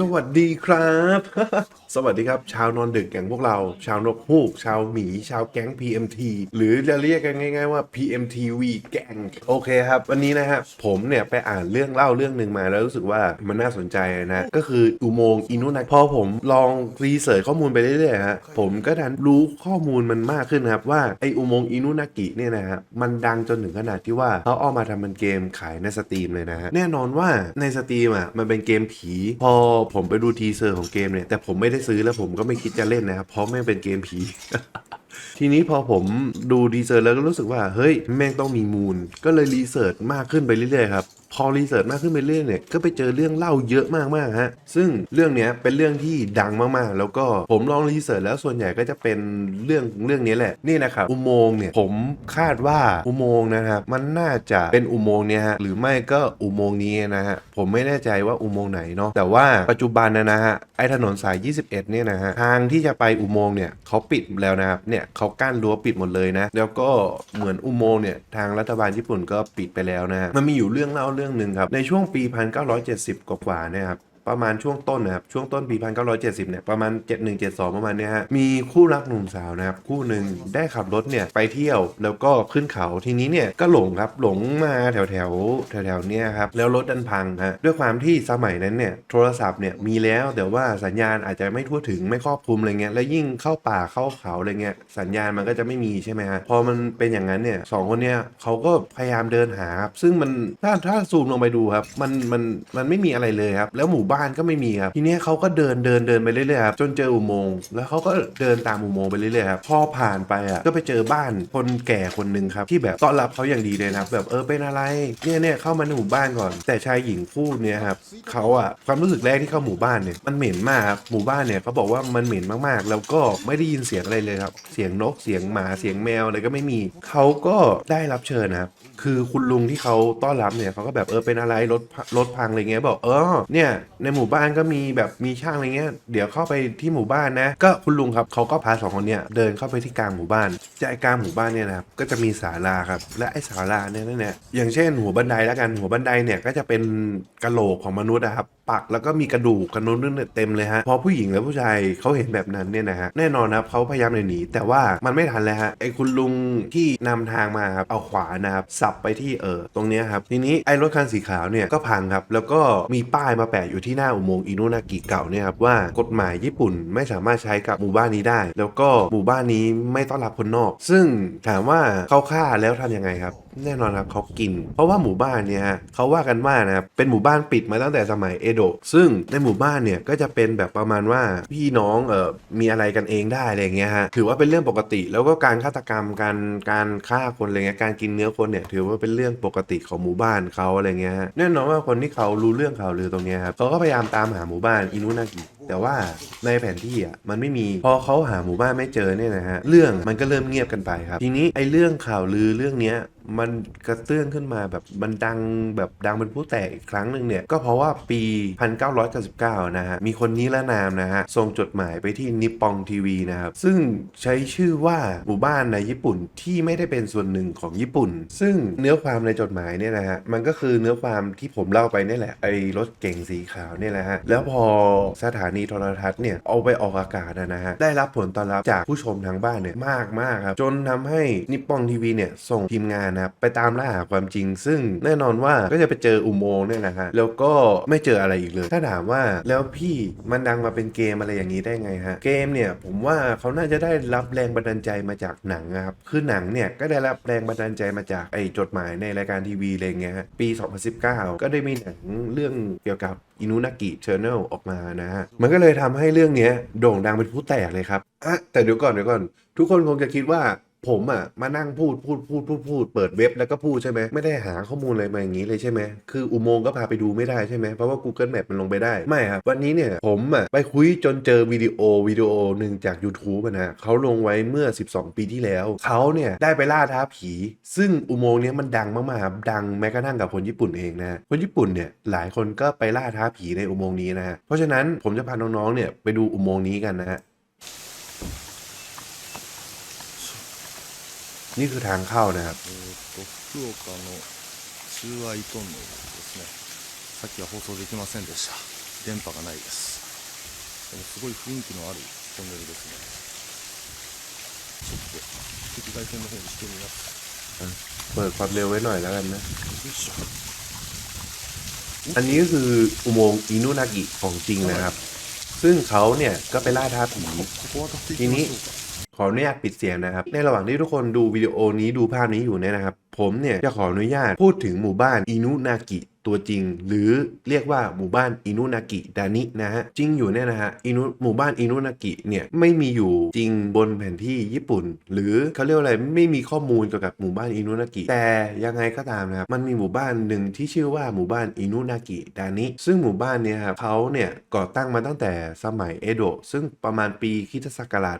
สวัสดีครับ สวัสดีครับ ชาวนอนดึกอย่างพวกเรา ชาวนกฮูก ชาวหมี ชาวแก๊ง PMT หรือจะเรียกกันง่ายๆว่า PMTV แก๊งโอเคครับ วันนี้นะฮะผมเนี่ยไปอ่านเรื่องเล่าเรื่องหนึ่งมาแล้วรู้สึกว่ามันน่าสนใจนะ ก็คืออุโมงค์อินุนะพอผมลองรีเสิร์ชข้อมูลไปเรื่อยๆฮะผมก็ดันรู้ข้อมูลมันมากขึ้นครับว่าไออุโมงค์อินุนากิเนี่ยนะฮะมันดังจนถึงขนาดที่ว่าเขาเอามาทำเป็นเกมขายในสตรีมเลยนะฮะแน่นอนว่าในสตรีมอะมันเป็นเกมผีพอผมไปดูทีเซอร์ของเกมเนี่ยแต่ผมไม่ได้ซื้อแล้วผมก็ไม่คิดจะเล่นนะครับเพราะไม่งเป็นเกมผีทีนี้พอผมดูดีเซอร์แล้วก็รู้สึกว่า เฮ้ย แม่งต้องมีมูล ก็เลยรีเสิร์ชมากขึ้นไปเรื่อยๆครับ พอรีเสิร์ชมากขึ้นไปเรื่อยเนี่ยก็ไปเจอเรื่องเล่าเยอะมากๆฮะซึ่งเรื่องเนี้ยเป็นเรื่องที่ดังมากๆ แล้วก็ผมลองรีเสิร์ชแล้วส่วนใหญ่ก็จะเป็นเรื่องเรื่องนี้แหละนี่นะครับอุโมงค์เนี่ยผมคาดว่าอุโมงค์นะครับมันน่าจะเป็นอุโมงค์เนี่ยฮะหรือไม่ก็อุโมงค์นี้นะฮะผมไม่แน่ใจว่าอุโมงค์ไหนเนาะแต่ว่าปัจจุบันนะนะฮะไอถนนสาย 21 เนี่ยนะฮะทางที่จะไปอุโมงค์เนี่ยเขาปิดแล้วนะครับเนี่ยเขากั้นรั้วปิดหมดเลยนะแล้วก็เหมือนอุโมงค์เนี่ยทางรัฐบาลญี่ปุ่นก็ปิดไปแล้วนะมันมีอยู่เรื่องเล่าเรื่องหนึ่งครับ ในช่วงปี 1970 กว่าๆเนี่ยครับ ประมาณช่วงต้นนะครับช่วงต้นปี 1970 เนี่ยประมาณ 7172 ประมาณเนี้ยฮะมีคู่รักหนุ่มสาวนะครับคู่หนึ่งได้ขับรถเนี่ยไปเที่ยวแล้วก็ขึ้นเขาทีนี้เนี่ยก็หลงครับหลงมาแถวแถวแถวแถวเนี่ยครับแล้วรถดันพังฮะด้วยความที่สมัยนั้นเนี่ยโทรศัพท์เนี่ยมีแล้วแต่ว่าสัญญาณอาจจะไม่ทั่วถึงไม่ครอบคลุมอะไรเงี้ยแล้วยิ่งเข้าป่าเข้าเขาอะไรเงี้ยสัญญาณมันก็จะไม่มีใช่ไหมฮะพอมันเป็นอย่างนั้นเนี่ยสองคนเนี่ยเขาก็พยายามเดินหาครับซึ่งมันถ้าถ้าซูมลงไปดูครับมันมันมันไม่มีอะไรเลยครับแล้วหมู่บ้านานก็ไม่มีครับทีนี้เขาก็เดินเดินเดินไปเรื่อยๆครับจนเจออุโมงค์แล้วเขาก็เดินตามอุโมงค์ไปเรื่อยๆครับพอผ่านไปอะก็ไปเจอบ้านคนแก่คนหนึ่งครับที่แบบต้อนรับเขาอย่างดีเลยนะครับแบบเออเป็นอะไรเนี่ยเนี่ยเข้ามาในหมู่บ้านก่อน แต่ชายหญิงคู่เนี่ยครับเขาอะความรู้สึกแรกที่เข้าหมู่บ้านเนี่ยมันเหม็นมากครับหมู่บ้านเนี่ยเขาบอกว่ามันเหม็นมากๆ แล้วก็ไม่ได้ยินเสียงอะไรเลยครับเสียงนกเสียงหมาเสียงแมวอะไรก็ไม่มีเขาก็ได้รับเชิญนะครับคือคุณลุงที่เขาต้อนรับเนี่ยเขาก็แบบเออเป็นอะไรรถรถพังอะไรเงี้ยบอกเออเนี่ยในหมู่บ้านก็มีแบบมีช่างอะไรเงี้ยเดี๋ยวเข้าไปที่หมู่บ้านนะ ก็คุณลุงครับเขาก็พาสองคนเนี่ยเดินเข้าไปที่กลางหมู่บ้านใจกลางหมู่บ้านเนี่ยนะครับก็จะมีศาลาครับและไอ้ศาลาเนี่ยนั่นแหละอย่างเช่นหัวบันไดแล้วกันหัวบันไดเนี่ยก็จะเป็นกะโหลกของมนุษย์นะครับ ปักแล้วก็มีกระดูกกระนุนนั่นเต็มเลยฮะพอผู้หญิงและผู้ชายเขาเห็นแบบนั้นเนี่ยนะฮะแน่นอนนะครับเขาพยายามหนีแต่ว่ามันไม่ทันแล้วฮะไอ้คุณลุงที่นำทางมาครับเอาขวานะครับสับไปที่เออตรงเนี้ยครับทีนี้ไอ้รถคันสีขาวเนี่ยก็พังครับแล้วก็มีป้ายมาแปะอยู่ที่หน้าอุโมงค์อินุนากิเก่าเนี่ยครับว่ากฎหมายญี่ปุ่นไม่สามารถใช้กับหมู่บ้านนี้ได้ แล้วก็หมู่บ้านนี้ไม่ต้อนรับคนนอก ซึ่งถามว่าเขาฆ่าแล้วทำยังไงครับ แน่นอนครับเขากิน เพราะว่าหมู่บ้านเนี่ยฮะเขาว่ากันว่านะครับเป็นหมู่บ้านปิดมาตั้งแต่สมัยเอโดะซึ่งในหมู่บ้านเนี่ยก็จะเป็นแบบประมาณว่าพี่น้องเออมีอะไรกันเองได้อะไรอย่างเงี้ยฮะถือว่าเป็นเรื่องปกติแล้วก็การฆาตกรรมการการฆ่าคนอะไรเงี้ยการกินเนื้อคนเนี่ยถือว่าเป็นเรื่องปกติของหมู่บ้านเขาอะไรเงี้ยฮะแน่นอนว่าคนที่เขารู้เรื่องข่าวลือตรงเนี้ยครับเขาก็พยายามตามหาหมู่บ้านอินุนากิ แต่ว่าในแผนที่อะมันไม่มีพอเขาหาหมู่บ้านไม่เจอเนี่ยนะฮะเรื่องมันก็เริ่มเงียบกันไปครับ ทีนี้ไอ้เรื่องข่าวลือเรื่องเนี้ยมันกระเตื้องขึ้นมาแบบมันดังแบบดังเป็นผู้แตกอีกครั้งหนึ่งเนี่ย ก็เพราะว่าปี 1999 นะฮะ มีคนนี้ละนามนะฮะ ส่งจดหมายไปที่นิปปองทีวีนะครับ ซึ่งใช้ชื่อว่าหมู่บ้านในญี่ปุ่นที่ไม่ได้เป็นส่วนหนึ่งของญี่ปุ่น ซึ่งเนื้อความในจดหมายเนี่ยนะฮะ มันก็คือเนื้อความที่ผมเล่าไปนี่แหละไอ้รถเก๋งสีขาวเนี่ยแหละฮะแล้วพอสถานโทรทัศน์เนี่ยเอาไปออกอากาศนะฮะได้รับผลตอบรับจากผู้ชมทางบ้านเนี่ยมากมากครับจนทำให้นิปปองทีวีเนี่ยส่งทีมงานนะครับไปตามล่าหาความจริง ซึ่งแน่นอนว่าก็จะไปเจออุโมงค์เนี่ยนะฮะแล้วก็ไม่เจออะไรอีกเลย ถ้าถามว่าแล้วพี่มันดังมาเป็นเกมอะไรอย่างนี้ได้ไงฮะเกมเนี่ยผมว่าเขาน่าจะได้รับแรงบันดาลใจมาจากหนังนะครับคือหนังเนี่ยก็ได้รับแรงบันดาลใจมาจากไอ้จดหมายในรายการทีวีอะไรเงี้ยฮะปี 2019 ก็ได้มีหนังเรื่องเกี่ยวกับ อินุนากิเชอร์เนลออกมานะฮะ มันก็เลยทำให้เรื่องเนี้ยโด่งดังเป็นผู้แตกเลยครับอะแต่เดี๋ยวก่อนเดี๋ยวก่อน ทุกคนคงจะคิดว่า ผมอะมานั่งพูดพูดพูดพูดพูดเปิดเว็บแล้วก็พูดใช่ไหมไม่ได้หาข้อมูลอะไรมาอย่างนี้เลยใช่ไหมคืออุโมงค์ก็พาไปดูไม่ได้ใช่ไหมเพราะว่า Google Map มันลงไปได้ไม่ครับวันนี้เนี่ยผมอะไปคุยจนเจอวิดีโอวิดีโอหนึ่งจาก YouTube อะนะเขาลงไว้เมื่อ 12 ปีที่แล้วเขาเนี่ยได้ไปล่าท้าผี ซึ่งอุโมงค์เนี้ยมันดังมากๆดังแม้กระทั่งกับคนญี่ปุ่นเองนะคนญี่ปุ่นเนี่ยหลายคนก็ไปล่าท้าผีในอุโมงค์นี้นะฮะเพราะฉะนั้นผมจะพาน้องๆเนี่ยไปดูอุโมงค์นี้กันนะฮะ นี่คือทางเข้านะครับ えーっと福岡の中愛トンネルですねさっきは放送できませんでした 電波がないですでもすごい雰囲気のあるトンネルですねちょっと赤外線の方にしてみます เปิดความเร็วไว้หน่อยแล้วกันนะ よいしょ อันนี้ก็คืออุโมงค์อินุนากิของจริงนะครับ ซึ่งเขาเนี่ยก็ไปล่าท้าผี ここ渡っていทีนี้ きましょうか ขออนุญาตปิดเสียงนะครับ ในระหว่างที่ทุกคนดูวิดีโอนี้ดูภาพนี้อยู่เนี่ยนะครับ ผมเนี่ยจะขออนุญาตพูดถึงหมู่บ้านอินุนากิ ตัวจริง หรือเรียกว่าหมู่บ้านอินุนากิดานินะฮะจริงอยู่เนี่ยนะฮะอินุหมู่บ้านอินุนากิเนี่ยไม่มีอยู่จริงบนแผนที่ญี่ปุ่น หรือเขาเรียกอะไรไม่มีข้อมูลเกี่ยวกับหมู่บ้านอินุนากิแต่ยังไงก็ตามนะครับมันมีหมู่บ้านหนึ่งที่ชื่อว่าหมู่บ้านอินุนากิดานิซึ่งหมู่บ้านเนี่ยครับเขาเนี่ยก่อตั้งมาตั้งแต่สมัยเอโดะซึ่งประมาณปีคริสตศักราช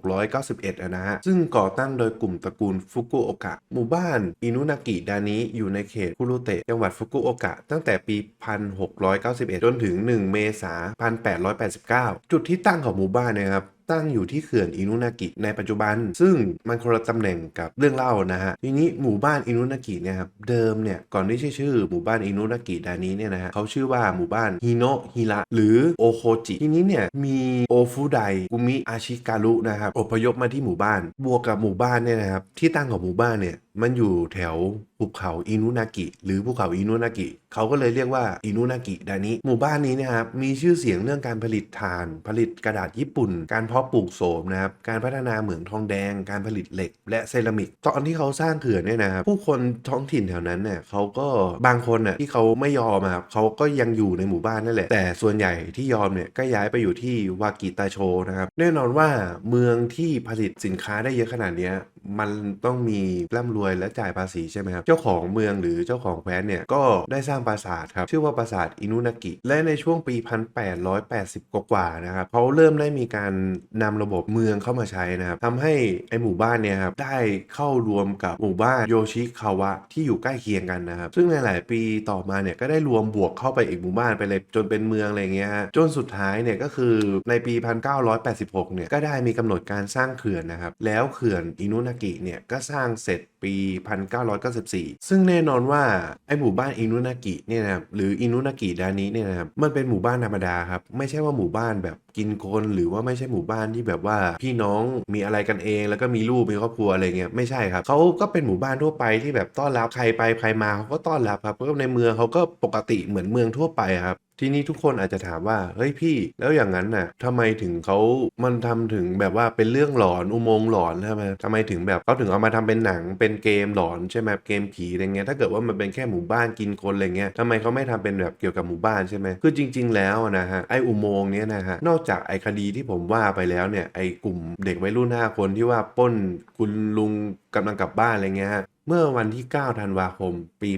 1691 นะฮะ ซึ่งก่อตั้งโดยกลุ่มตระกูลฟุกุโอกะ หมู่บ้านอินุนากิดานิอยู่ในเขตคุรุเตะจังหวัดฟุกุโอกะ ตั้งแต่ปี 1691 จนถึง 1 เมษายน 1889 จุดที่ตั้งของหมู่บ้านนยครับ ตั้งอยู่ที่เขื่อนอินุนากิในปัจจุบัน ซึ่งมันคนละตำแหน่งกับเรื่องเล่านะฮะทีนี้หมู่บ้านอินุนากิเนี่ยครับเดิมเนี่ยก่อนที่จะชื่อหมู่บ้านอินุนากิดานี้เนี่ยนะฮะเขาชื่อว่าหมู่บ้านฮิโนะฮิระหรือโอโคจิทีนี้เนี่ยมีโอฟุไดกุมิอาชิการุนะครับอพยพมาที่หมู่บ้าน บวกกับหมู่บ้านเนี่ยนะครับที่ตั้งของหมู่บ้านเนี่ยมันอยู่แถวภูเขาอินุนากิ หรือภูเขาอินุนากิเขาก็เลยเรียกว่าอินุนากิดานิหมู่บ้านนี้นะครับมีชื่อเสียงเรื่องการผลิตถ่าน ผลิตกระดาษญี่ปุ่น การเพพาะปลูกโสมนะครับ การพัฒนาเหมืองทองแดง การผลิตเหล็ก และเซรามิก ตอนที่เขาสร้างเขื่อนเนี่ยนะครับ ผู้คนท้องถิ่นแถวนั้นเนี่ยเขาก็บางคนน่ะที่เขาไม่ยอมครับเขาก็ยังอยู่ในหมู่บ้านนั่นแหละ แต่ส่วนใหญ่ที่ยอมเนี่ยก็ย้ายไปอยู่ที่วากิตาโชนะครับ แน่นอนว่าเมืองที่ผลิตสินค้าได้เยอะขนาดนี้มันต้องมีร่ำรวยและจ่ายภาษีใช่ไหมครับ เจ้าของเมืองหรือเจ้าของแคว้นเนี่ยก็ได้สร้างปราสาทครับ ชื่อว่าปราสาทอินุนากิ และในช่วงปี 1880 กว่าๆนะครับเขาเริ่มได้มีการนำระบบเมืองเข้ามาใช้นะครับทำให้ไอหมู่บ้านเนี่ยครับได้เข้ารวมกับหมู่บ้านโยชิคาวะที่อยู่ใกล้เคียงกันนะครับ ซึ่งในหลายปีต่อมาเนี่ยก็ได้รวมบวกเข้าไปอีกหมู่บ้านไปเลยจนเป็นเมืองอะไรเงี้ยฮะจนสุดท้ายเนี่ยก็คือในปี 1986 เนี่ยก็ได้มีกำหนดการสร้างเขื่อนนะครับแล้วเขื่อนอินุนากิเนี่ยก็สร้างเสร็จ ปี 1994 ซึ่งแน่นอนว่าไอหมู่บ้านอินุนากิเนี่ยนะครับหรืออินุนากิดานิเนี่ยนะครับมันเป็นหมู่บ้านธรรมดาครับไม่ใช่ว่าหมู่บ้านแบบกินคนหรือว่าไม่ใช่หมู่บ้านที่แบบว่าพี่น้องมีอะไรกันเอง แล้วก็มีลูกมีครอบครัวอะไรเงี้ยไม่ใช่ครับเขาก็เป็นหมู่บ้านทั่วไปที่แบบต้อนรับใครไปใครมาเขาก็ต้อนรับครับก็ในเมืองเขาก็ปกติเหมือนเมืองทั่วไปครับทีนี้ทุกคนอาจจะถามว่า เฮ้ยพี่แล้วอย่างนั้นน่ะทำไมถึงเขามันทำถึงแบบว่าเป็นเรื่องหลอนอุโมงค์หลอนใช่ไหมทำไมถึงแบบเขาถึงเอามาทำเป็นหนังเป็นเกมหลอนใช่ไหมเกมผีอะไรเงี้ยถ้าเกิดว่ามันเป็นแค่หมู่บ้านกินคนอะไรเงี้ยทำไมเขาไม่ทำเป็นแบบเกี่ยวกับหมู่บ้านใช่ไหมคือจริง ๆ แล้วนะฮะไออุโมงค์เนี้ยนะฮะนอกจากไอคดีที่ผมว่าไปแล้วเนี่ยไอกลุ่มเด็กวัยรุ่น5คนที่ว่าป้นคุณลุงกำลังกลับบ้านอะไรเงี้ย เมื่อวันที่ 9 ธันวาคม ปี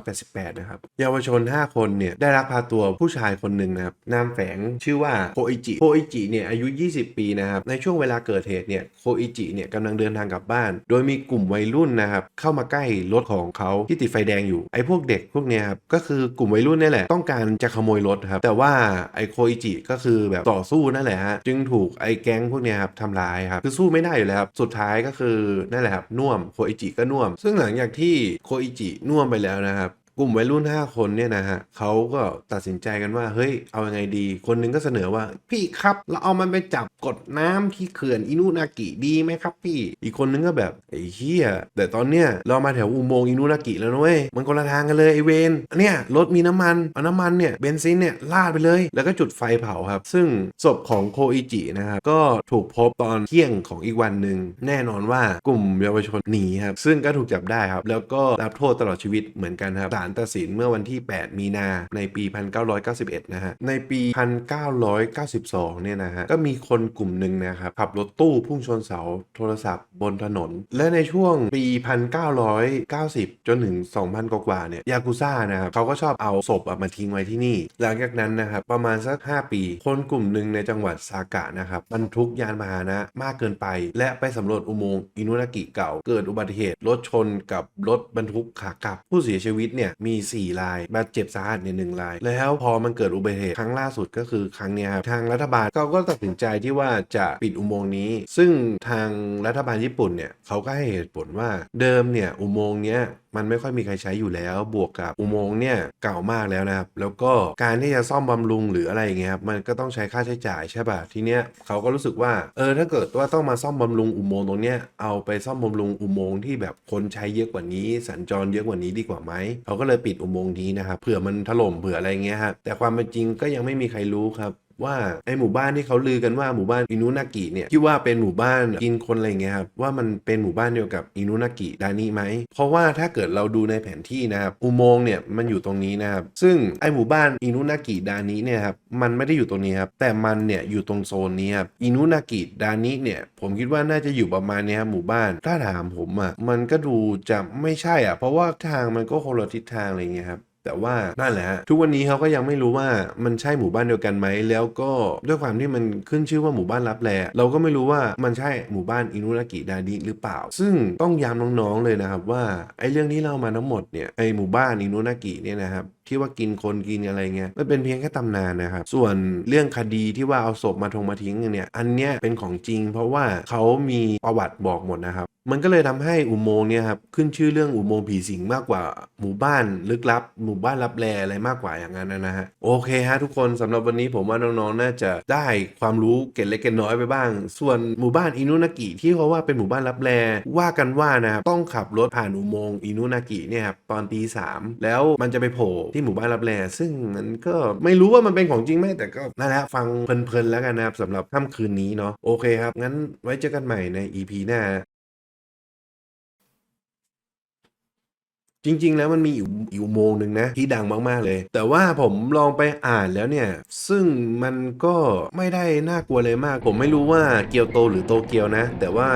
1988 นะครับ เยาวชน 5 คนเนี่ย ได้ลักพาตัวผู้ชายคนหนึ่งนะครับ นามแฝงชื่อว่าโคอิจิ โคอิจิเนี่ย อายุ 20 ปีนะครับ ในช่วงเวลาเกิดเหตุเนี่ย โคอิจิเนี่ยกำลังเดินทางกลับบ้าน โดยมีกลุ่มวัยรุ่นนะครับ เข้ามาใกล้รถของเขาที่ติดไฟแดงอยู่ ไอ้พวกเด็กพวกเนี้ยครับ ก็คือกลุ่มวัยรุ่นนี่แหละ ต้องการจะขโมยรถครับ แต่ว่าไอ้โคอิจิก็คือแบบต่อสู้นั่นแหละฮะ จึงถูกไอ้แก๊งพวกเนี้ยครับทำร้ายครับ คือสู้ไม่ได้อยู่แล้วครับ สุดท้ายก็คือนั่นแหละครับน่วมโคอิจิก็น่วมซึ่งหลังจากที่โคอิจิน่วมไปแล้วนะครับ กลุ่มวัยรุ่น 5 คนเนี่ยนะฮะเขาก็ตัดสินใจกันว่า เฮ้ย เอายังไงดี คนหนึงก็เสนอว่า พี่ครับ เราเอามันไปจับกดน้ำที่เขื่อนอินุนากิดีไหมครับพี่ อีกคนนึงก็แบบไอ้เหี้ยแต่ตอนเนี้ยเรามาแถวอุโมงค์อินุนากิแล้วนะเว้ย มันคนละทางกันเลยไอเวนเนี่ยรถมีน้ำมันเอาน้ำมันเนี่ยเบนซินเนี่ยลาดไปเลย แล้วก็จุดไฟเผาครับ ซึ่งศพของโคอิจินะครับก็ถูกพบตอนเที่ยงของอีกวันหนึ่งแน่นอนว่ากลุ่มเยาวชนหนีครับซึ่งก็ถูกจับได้ครับแล้วก็รับโทษตลอดชีวิตเหมือนกันครับศาลตัดสินเมื่อวันที่ 8 มีนาในปี 1991 นะฮะ ในปี 1992 เนี่ยนะฮะ ก็มีคนกลุ่มหนึ่งนะครับ ขับรถตู้พุ่งชนเสาโทรศัพท์บนถนน และในช่วงปี 1990 จนถึง 2,000 กว่าเนี่ย ยากุซ่านะครับเขาก็ชอบเอาศพมาทิ้งไว้ที่นี่ หลังจากนั้นนะครับ ประมาณสัก 5 ปี คนกลุ่มหนึ่งในจังหวัดซากะนะครับบรรทุกยานพาหนะมากเกินไป และไปสำรวจอุโมงค์อินุนากิเก่า เกิดอุบัติเหตุรถชนกับรถบรรทุกขากลับผู้เสียชีวิตเนี่ยมี 4 รายบาดเจ็บสาหัสในหนึ่งราย แล้วพอมันเกิดอุบัติเหตุครั้งล่าสุดก็คือครั้งนี้ครับทางรัฐบาลเขาก็ตัดสินใจที่ว่าจะปิดอุโมงค์นี้ ซึ่งทางรัฐบาลญี่ปุ่นเนี่ยเขาก็ให้เหตุผลว่าเดิมเนี่ยอุโมงค์เนี้ย มันไม่ค่อยมีใครใช้อยู่แล้ว บวกกับอุโมงค์เนี่ยเก่ามากแล้วนะครับ แล้วก็การที่จะซ่อมบำรุงหรืออะไรอย่างเงี้ยครับมันก็ต้องใช้ค่าใช้จ่ายใช่ป่ะทีเนี้ยเขาก็รู้สึกว่าเออถ้าเกิดว่าต้องมาซ่อมบำรุงอุโมงค์ตรงเนี้ยเอาไปซ่อมบำรุงอุโมงค์ที่แบบคนใช้เยอะกว่านี้ สัญจรเยอะกว่านี้ดีกว่าไหมเขาก็เลยปิดอุโมงค์นี้นะครับเผื่อมันถล่มเผื่ออะไรเงี้ยครับแต่ความเป็นจริงก็ยังไม่มีใครรู้ครับ ว่าไอหมู่บ้านที่เขาลือกันว่าหมู่บ้านอินุนากิเนี่ยที่ว่าเป็นหมู่บ้านกินคนอะไรเงี้ยครับว่ามันเป็นหมู่บ้านเดียวกับอินุนากิดานิไหมเพราะว่าถ้าเกิดเราดูในแผนที่นะครับอุโมงค์เนี่ยมันอยู่ตรงนี้นะครับซึ่งไอหมู่บ้านอินุนากิดานิเนี่ยครับมันไม่ได้อยู่ตรงนี้ครับแต่มันเนี่ยอยู่ตรงโซนนี้ครับอินุนากิดานิเนี่ยผมคิดว่าน่าจะอยู่ประมาณเนี้ยครับหมู่บ้านถ้าถามผมอะมันก็ดูจะไม่ใช่อะเพราะว่าทางมันก็คนละทิศทางอะไรเงี้ยครับ แต่ว่านั่นแหละทุกวันนี้เขาก็ยังไม่รู้ว่ามันใช่หมู่บ้านเดียวกันไหม แล้วก็ด้วยความที่มันขึ้นชื่อว่าหมู่บ้านรับแลเราก็ไม่รู้ว่ามันใช่หมู่บ้านอินุรากิดานิหรือเปล่า ซึ่งต้องย้ำน้องๆเลยนะครับว่าไอ้เรื่องที่เล่ามาทั้งหมดเนี่ยไอ้หมู่บ้านอินุรากิเนี่ยนะครับที่ว่ากินคนกินอะไรเงี้ยมันเป็นเพียงแค่ตำนานนะครับ ส่วนเรื่องคดีที่ว่าเอาศพมาทงมาทิ้งเนี่ย อันเนี้ยเป็นของจริง เพราะว่าเขามีประวัติบอกหมดนะครับ มันก็เลยทำให้อุโมงค์เนี่ยครับขึ้นชื่อเรื่องอุโมงค์ผีสิงมากกว่าหมู่บ้านลึกลับ หมู่บ้านลับแลอะไรมากกว่าอย่างนั้นนะฮะโอเคฮะทุกคนสำหรับวันนี้ผมว่าน้องๆน่าจะได้ความรู้เกร็ดเล็กเกร็ดน้อยไปบ้าง ส่วนหมู่บ้านอินุนากิที่เขาว่าเป็นหมู่บ้านลับแลว่ากันว่านะครับต้องขับรถผ่านอุโมงค์อินุนากิเนี่ยครับตอนตีสามแล้วมันจะไปโผล่ที่หมู่บ้านลับแลซึ่งมันก็ไม่รู้ว่ามันเป็นของจริงไหมแต่ก็นั่นแหละฟังเพลินๆแล้วกันนะครับสำหรับค่ำคืนนี้เนาะโอเคครับงั้นไว้เจอกันใหม่ใน EP หน้า จริง ๆ แล้วมันมีอยู่อยู่อุโมงค์หนึ่งนะที่ดังมากๆเลย แต่ว่าผมลองไปอ่านแล้วเนี่ย ซึ่งมันก็ไม่ได้น่ากลัวเลยมาก ผมไม่รู้ว่าเกียวโตหรือโตเกียวนะ แต่ว่า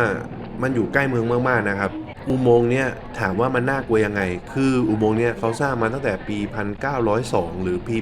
มันอยู่ใกล้เมืองมากๆนะครับอุโมงค์เนี่ยถามว่ามันน่ากลัวยังไง คืออุโมงค์เนี่ยเขาสร้างมาตั้งแต่ปี 1902 หรือปี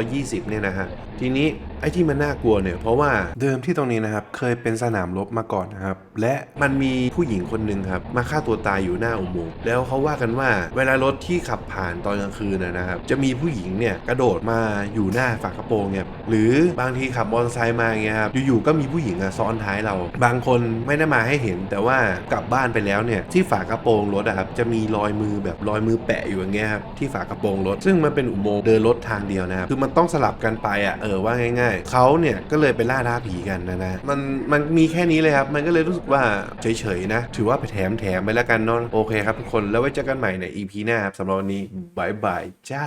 1920 เนี่ยนะฮะ ทีนี้ไอ้ที่มันน่ากลัวเนี่ยเพราะว่าเดิมที่ตรงนี้นะครับเคยเป็นสนามรบมาก่อนนะครับและมันมีผู้หญิงคนหนึ่งครับมาฆ่าตัวตายอยู่หน้าอุโมงค์แล้วเขาว่ากันว่าเวลารถที่ขับผ่านตอนกลางคืนนะนะครับจะมีผู้หญิงเนี่ยกระโดดมาอยู่หน้าฝากระโปรงเนี่ยหรือบางทีขับมอเตอร์ไซค์มาเงี้ยครับอยู่ๆก็มีผู้หญิงอะซ้อนท้ายเรา บางคนไม่ได้มาให้เห็น แต่ว่ากลับบ้านไปแล้วเนี่ยที่ฝากระโปรงรถอะครับจะมีรอยมือแบบรอยมือแปะอยู่อย่างเงี้ยครับที่ฝากระโปรงรถ ซึ่งมันเป็นอุโมงค์เดินรถทางเดียวนะครับคือมันต้องสลับกันไปอะเออว่าง่ายๆเขาเนี่ยก็เลยไปล่าท้าผีกันนะนะมันมันมีแค่นี้เลยครับ มันก็เลยรู้สึกว่าเฉยๆนะ ถือว่าไปแถมแถมๆไปแล้วกันเนาะโอเคครับทุกคนแล้วไว้เจอกันใหม่ใน EP หน้าครับสำหรับวันนี้บายบายจ้า